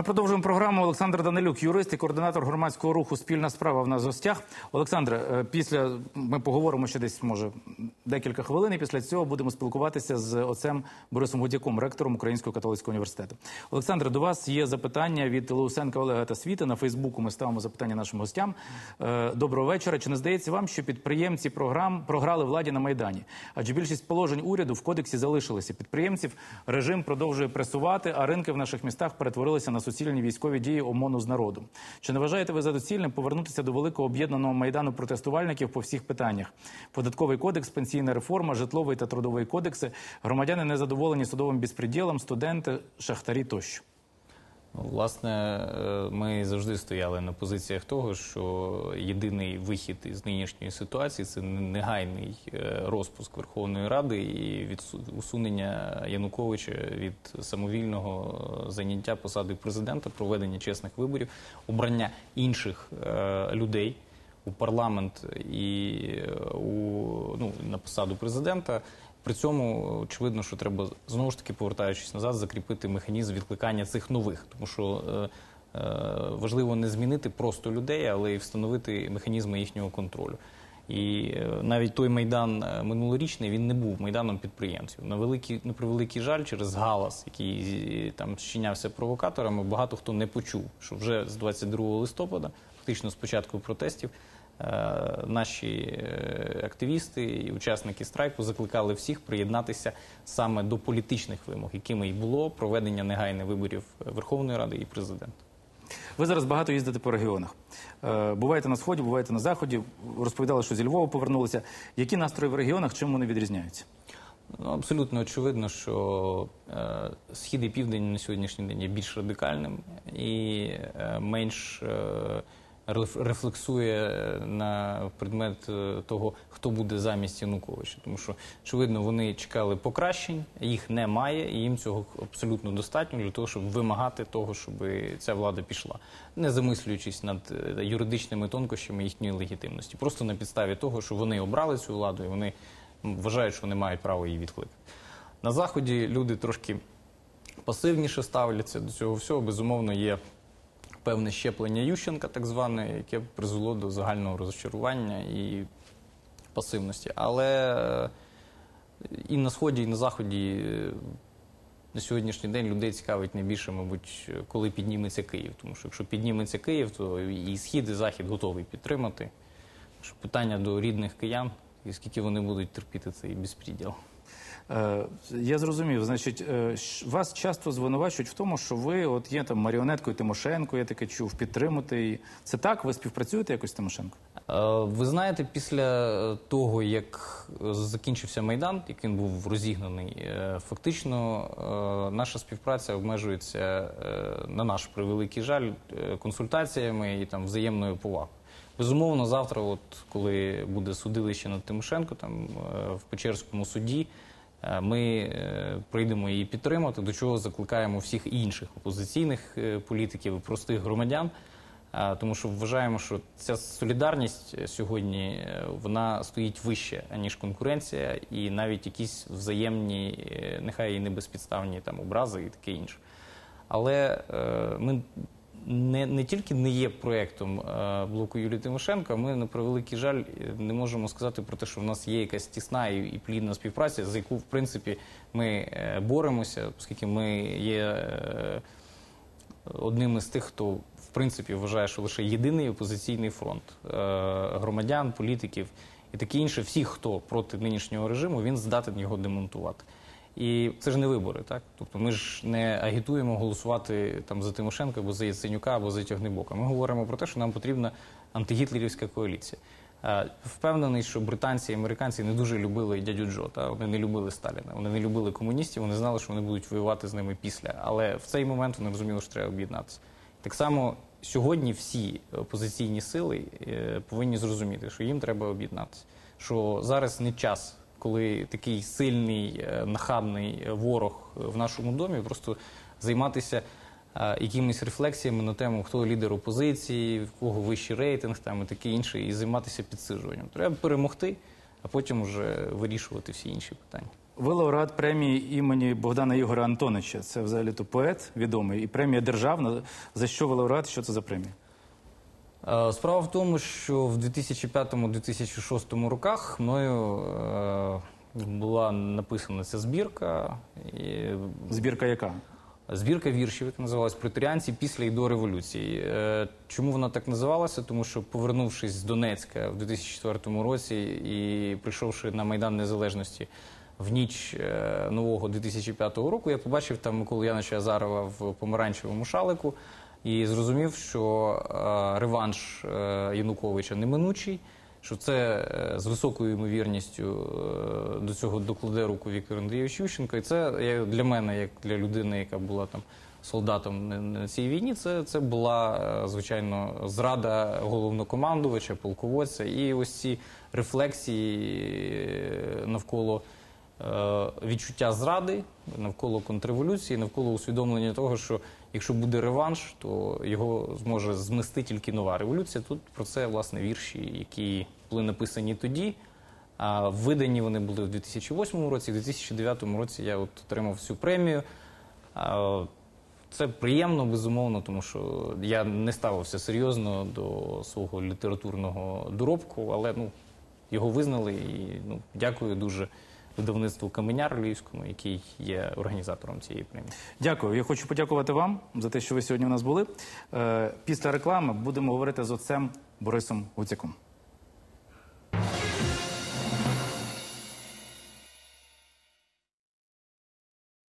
Ми продовжуємо програму. Олександр Данилюк, юрист і координатор громадського руху Спільна справа в нас гостях. Олександре, е, після ми поговоримо ще десь, може, декілька хвилин. і Після цього будемо спілкуватися з отцем Борисом Гудяком, ректором Українського католицького університету. Олександре, до вас є запитання від Леусенка Олега та Світи. На Фейсбуку ми ставимо запитання нашим гостям. Е, Доброго вечора. Чи не здається вам, що підприємці програм програли владі на майдані? Адже більшість положень уряду в кодексі залишилися. Підприємців режим продовжує пресувати, а ринки в наших містах перетворилися на суцільні військові дії ОМОНу з народу. Чи не вважаєте ви за доцільним повернутися до великого об'єднаного майдану протестувальників по всіх питаннях? Податковий кодекс, пенсійна реформа, житловий та трудовий кодекси, громадяни незадоволені судовим безпреділом, студенти, шахтарі тощо. Власне, е, ми завжди стояли на позиціях того, що єдиний вихід із нинішньої ситуації це негайний е, розпуск Верховної Ради і усунення Януковича від самовільного е, заняття посади президента, проведення чесних виборів, обрання інших людей у парламент і у ну на посаду президента. При цьому очевидно, що треба знову ж таки повертаючись назад, закріпити механізм відкликання цих нових, тому що е, е, важливо не змінити просто людей, але й встановити механізми їхнього контролю. І е, навіть той майдан минулорічний він не був майданом підприємців. На великий на превеликий жаль, через галас, який там щинявся провокаторами, багато хто не почув, що вже з 22 листопада, фактично з початку протестів, наші е, активісти і учасники страйку закликали всіх приєднатися саме до політичних вимог, якими і було проведення негайних виборів Верховної Ради і президента. Ви зараз багато їздите по регіонах. Е, Буваєте на сході, буваєте на заході. Розповідали, що зі Львова повернулися. Які настрої в регіонах? Чим вони відрізняються? Ну, абсолютно очевидно, що е, схід і південь на сьогоднішній день є більш радикальним і е, менш е, рефлексує на предмет е, того, хто буде замість Януковича. Тому що, очевидно, вони чекали покращень, їх немає, і їм цього абсолютно достатньо для того, щоб вимагати того, щоб ця влада пішла, не замислюючись над е, юридичними тонкощами їхньої легітимності, просто на підставі того, що вони обрали цю владу і вони вважають, що вони мають право її відкликати. На заході люди трошки пасивніше ставляться до цього всього. Безумовно, є певне щеплення Ющенка, так зване, яке призвело до загального розчарування і пасивності. Але е, і на сході, і на заході е, на сьогоднішній день людей цікавить найбільше, мабуть, коли підніметься Київ. Тому що якщо підніметься Київ, то і схід, і захід готовий підтримати. Питання до рідних киян, і скільки вони будуть терпіти цей безпреділ. Е, Я зрозумів. Значить, е, вас часто звинувачують в тому, що ви от є там маріонеткою Тимошенко, я таке чув, підтримуєте її. Це так? Ви співпрацюєте якось з Тимошенко? Е, Ви знаєте, після того, як закінчився Майдан, як він був розігнаний, фактично наша співпраця обмежується на наш превеликий жаль консультаціями і там взаємною повагою. Безумовно, завтра, от коли буде судилище над Тимошенко, там е, в Печерському суді. е, Ми е, прийдемо її підтримати, до чого закликаємо всіх інших опозиційних політиків і простих громадян. Тому що вважаємо, що ця солідарність сьогодні вона стоїть вище ніж конкуренція, і навіть якісь взаємні, нехай і не безпідставні там образи і таке інше. Але е, ми не, не тільки не є проєктом е, блоку Юлії Тимошенко, ми на превеликий жаль е, не можемо сказати про те, що в нас є якась тісна і, і плідна співпраця, за яку в принципі ми е, боремося, оскільки ми є. Одним із тих, хто в принципі вважає, що лише єдиний опозиційний фронт громадян, політиків і таке інше, всіх, хто проти нинішнього режиму, він здатен його демонтувати. І це ж не вибори, так? Тобто ми ж не агітуємо голосувати там за Тимошенка або за Яценюка, або за Тягнебока. Ми говоримо про те, що нам потрібна антигітлерівська коаліція. Е, Впевнений, що британці і американці не дуже любили дядю Джо, та вони не любили Сталіна, вони не любили комуністів, вони знали, що вони будуть воювати з ними після. Але в цей момент вони розуміли, що треба об'єднатися. Так само сьогодні всі опозиційні сили е, повинні зрозуміти, що їм треба об'єднатися. Що зараз не час, коли такий сильний, е, нахабний ворог в нашому домі, просто займатися е, якимись рефлексіями на тему, хто лідер опозиції, в кого вищий рейтинг, там і таке інше, і займатися підсиджуванням. Треба перемогти, а потім вже вирішувати всі інші питання. Ви лауреат премії імені Богдана Ігоря Антонича. Це взагалі то поет відомий і премія державна. За що ви лауреат? Що це за премія? Е, Справа в тому, що в 2005-2006 роках мною е, була написана ця збірка. І Збірка яка? Збірка віршів, яка називалась Преторіанці після і до революції. Е, Чому вона так називалася? Тому що, повернувшись з Донецька в 2004 році і прийшовши на Майдан Незалежності в ніч нового 2005 року, я побачив там Миколу Яновича Азарова в помаранчевому шалику і зрозумів, що е, реванш е, Януковича неминучий. Що це е, з високою ймовірністю до цього докладе руку Віктор Андрійович Ющенко. І це для мене, як для людини, яка була там солдатом на- цій війні, це, це була звичайно зрада головнокомандувача, полководця. І ось ці рефлексії навколо відчуття зради, навколо контрреволюції, навколо усвідомлення того, що якщо буде реванш, то його зможе змести тільки нова революція. Тут про це власне вірші, які були написані тоді. А видані вони були в 2008 році, в 2009 році я от отримав цю премію. Це приємно, безумовно, тому що я не ставився серйозно до свого літературного доробку, але ну, його визнали і ну, дякую дуже видавництву Каменяр Львівському, який є організатором цієї премії. Дякую. Я хочу подякувати вам за те, що ви сьогодні у нас були. Е, Після реклами будемо говорити з отцем Борисом Гуцяком.